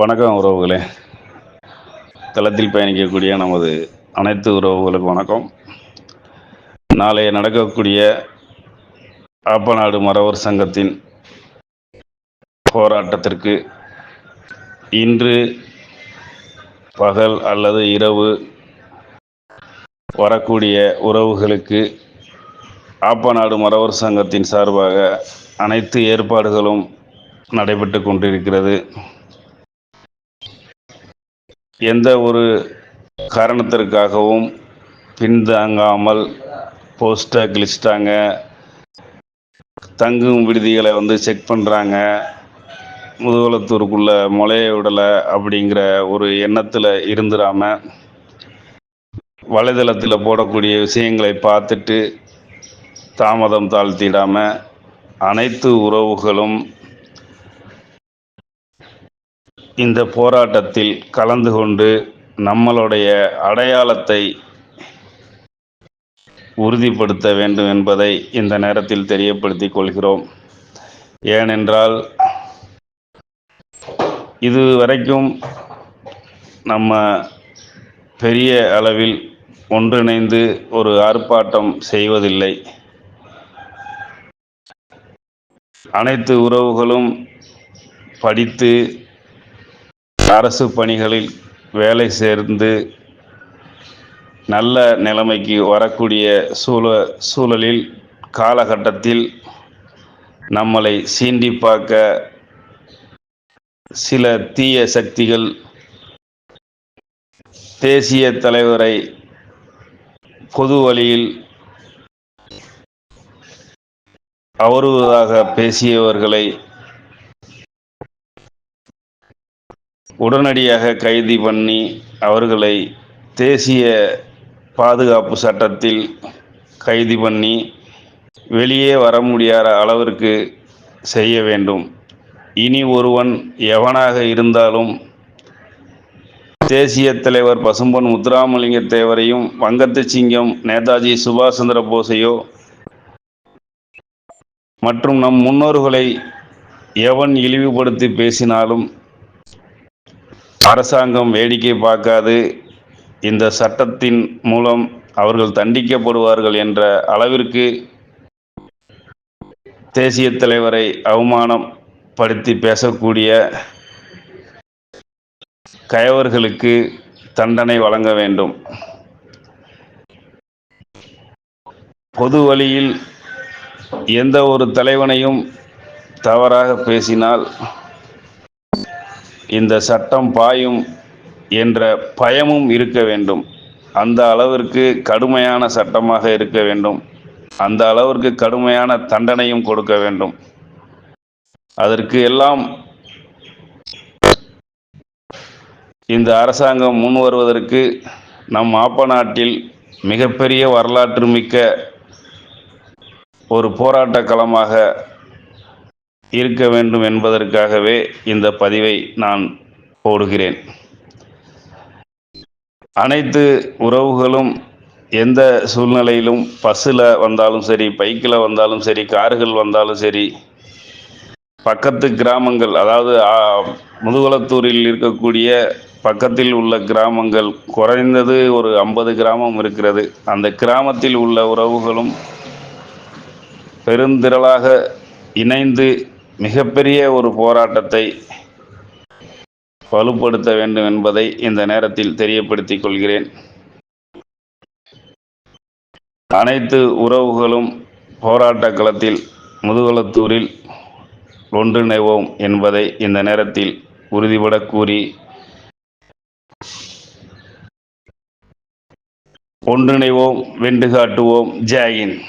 வணக்கம் உறவுகளே. தளத்தில் பயணிக்கக்கூடிய நமது அனைத்து உறவுகளுக்கு வணக்கம். நாளைய நடக்கக்கூடிய ஆப்பநாடு மறவர் சங்கத்தின் போராட்டத்திற்கு இன்று பகல் அல்லது இரவு வரக்கூடிய உறவுகளுக்கு ஆப்பநாடு மறவர் சங்கத்தின் சார்பாக அனைத்து ஏற்பாடுகளும் நடைபெற்று கொண்டிருக்கிறது. எந்த ஒரு காரணத்திற்காகவும் பின்தாங்காமல் போஸ்ட்டை கிழிச்சிட்டாங்க. தங்கும் விடுதிகளை வந்து செக் பண்ணுறாங்க முதுகுளத்தூருக்குள்ளே முளைய விடலை அப்படிங்கிற ஒரு எண்ணத்தில் இருந்துடாமல் வலைதளத்தில் போடக்கூடிய விஷயங்களை பார்த்துட்டு தாமதம் தாழ்த்திடாமல் அனைத்து உறவுகளும் இந்த போராட்டத்தில் கலந்து கொண்டு நம்மளுடைய அடையாளத்தை உறுதிப்படுத்த வேண்டும் என்பதை இந்த நேரத்தில் தெரியப்படுத்திக் கொள்கிறோம். ஏனென்றால் இது வரைக்கும் நம்ம பெரிய அளவில் ஒன்றிணைந்து ஒரு ஆர்ப்பாட்டம் செய்வதில்லை. அனைத்து உறவுகளும் படித்து அரசு பணிகளில் வேலை சேர்ந்து நல்ல நிலைமைக்கு வரக்கூடிய சூழ சூழலில் காலகட்டத்தில் நம்மளை சீண்டி பார்க்க சில தீய சக்திகள் தேசிய தலைவரை பொது வழியில் அவருவதாக பேசியவர்களை உடனடியாக கைது பண்ணி அவர்களை தேசிய பாதுகாப்பு சட்டத்தில் கைது பண்ணி வெளியே வர முடியாத அளவிற்கு செய்ய வேண்டும். இனி ஒருவன் எவனாக இருந்தாலும் தேசிய தலைவர் பசும்பொன் முத்துராமலிங்க தேவரையும் வங்கத்து சிங்கம் நேதாஜி சுபாஷ் சந்திர போஸையோ மற்றும் நம் முன்னோர்களை எவன் இழிவுபடுத்தி பேசினாலும் அரசாங்கம் வேடிக்கை பார்க்காது. இந்த சட்டத்தின் மூலம் அவர்கள் தண்டிக்கப்படுவார்கள் என்ற அளவிற்கு தேசிய தலைவரை அவமானப்படுத்தி பேசக்கூடிய கயவர்களுக்கு தண்டனை வழங்க வேண்டும். பொது வழியில் எந்த ஒரு தலைவனையும் தவறாக பேசினால் இந்த சட்டம் பாயும் என்ற பயமும் இருக்க வேண்டும். அந்த அளவிற்கு கடுமையான சட்டமாக இருக்க வேண்டும். அந்த அளவிற்கு கடுமையான தண்டனையும் கொடுக்க வேண்டும். அதற்கு எல்லாம் இந்த அரசாங்கம் முன் வருவதற்கு நம் ஆப்ப நாட்டில் மிகப்பெரிய வரலாற்று மிக்க ஒரு போராட்ட களமாக இருக்க வேண்டும் என்பதற்காகவே இந்த பதிவை நான் போடுகிறேன். அனைத்து உறவுகளும் எந்த சூழ்நிலையிலும் பஸ்ஸில் வந்தாலும் சரி பைக்கில் வந்தாலும் சரி கார்கள் வந்தாலும் சரி பக்கத்து கிராமங்கள் அதாவது முதுகுளத்தூரில் இருக்கக்கூடிய பக்கத்தில் உள்ள கிராமங்கள் குறைந்தது ஒரு ஐம்பது கிராமம் இருக்கிறது. அந்த கிராமத்தில் உள்ள உறவுகளும் பெருந்திரளாக இணைந்து மிகப்பெரிய ஒரு போராட்டத்தை வலுப்படுத்த வேண்டும் என்பதை இந்த நேரத்தில் தெரியப்படுத்திக் கொள்கிறேன். அனைத்து உறவுகளும் போராட்ட களத்தில் முதுகலத்தூரில் ஒன்றிணைவோம் என்பதை இந்த நேரத்தில் உறுதிபட கூறி ஒன்றிணைவோம் வென்று காட்டுவோம். ஜெயஹிந்த்